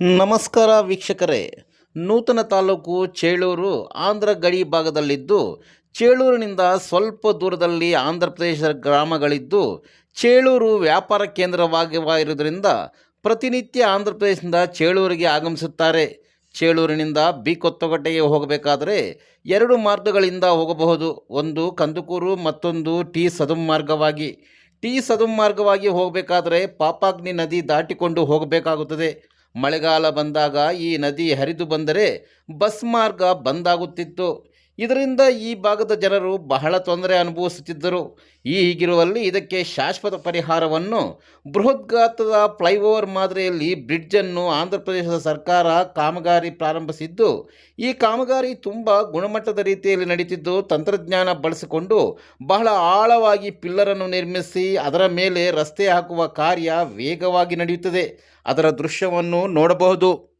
ನಮಸ್ಕಾರ ವೀಕ್ಷಕರೇ. ನೂತನ ತಾಲೂಕು ಚೇಳೂರು, ಆಂಧ್ರ ಗಡಿ ಭಾಗದಲ್ಲಿದ್ದು, ಚೇಳೂರಿನಿಂದ ಸ್ವಲ್ಪ ದೂರದಲ್ಲಿ ಆಂಧ್ರ ಪ್ರದೇಶ ಗ್ರಾಮಗಳಿದ್ದು, ಚೇಳೂರು ವ್ಯಾಪಾರ ಕೇಂದ್ರವಾಗಿರುವುದರಿಂದ ಪ್ರತಿನಿತ್ಯ ಆಂಧ್ರ ಪ್ರದೇಶದಿಂದ ಚೇಳೂರಿಗೆ ಆಗಮಿಸುತ್ತಾರೆ. ಚೇಳೂರಿನಿಂದ ಬಿ ಕೊತ್ತಗಟ್ಟೆಗೆ ಹೋಗಬೇಕಾದರೆ ಎರಡು ಮಾರ್ಗಗಳಿಂದ ಹೋಗಬಹುದು. ಒಂದು ಕಂದುಕೂರು, ಮತ್ತೊಂದು ಟಿ ಸದುಮ್ ಮಾರ್ಗವಾಗಿ. ಟಿ ಸದುಮ್ ಮಾರ್ಗವಾಗಿ ಹೋಗಬೇಕಾದರೆ ಪಾಪಾಗ್ನಿ ನದಿ ದಾಟಿಕೊಂಡು ಹೋಗಬೇಕಾಗುತ್ತದೆ. ಮಳೆಗಾಲ ಬಂದಾಗ ಈ ನದಿ ಹರಿದು ಬಂದರೆ ಬಸ್ ಮಾರ್ಗ ಬಂದಾಗುತ್ತಿತ್ತು. ಇದರಿಂದ ಈ ಭಾಗದ ಜನರು ಬಹಳ ತೊಂದರೆ ಅನುಭವಿಸುತ್ತಿದ್ದರು. ಈ ಹೀಗಿರುವಲ್ಲಿ ಇದಕ್ಕೆ ಶಾಶ್ವತ ಪರಿಹಾರವನ್ನು ಬೃಹದ್ಗಾತ್ರದ ಫ್ಲೈಓವರ್ ಮಾದರಿಯಲ್ಲಿ ಬ್ರಿಡ್ಜನ್ನು ಆಂಧ್ರ ಪ್ರದೇಶದ ಸರ್ಕಾರ ಕಾಮಗಾರಿ ಪ್ರಾರಂಭಿಸಿದ್ದು, ಈ ಕಾಮಗಾರಿ ತುಂಬ ಗುಣಮಟ್ಟದ ರೀತಿಯಲ್ಲಿ ನಡೀತಿದ್ದು, ತಂತ್ರಜ್ಞಾನ ಬಳಸಿಕೊಂಡು ಬಹಳ ಆಳವಾಗಿ ಪಿಲ್ಲರನ್ನು ನಿರ್ಮಿಸಿ ಅದರ ಮೇಲೆ ರಸ್ತೆ ಹಾಕುವ ಕಾರ್ಯ ವೇಗವಾಗಿ ನಡೆಯುತ್ತದೆ. ಅದರ ದೃಶ್ಯವನ್ನು ನೋಡಬಹುದು.